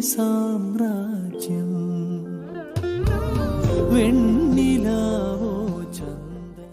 സാമ്രാജ്യം. വെണ്ണിലാ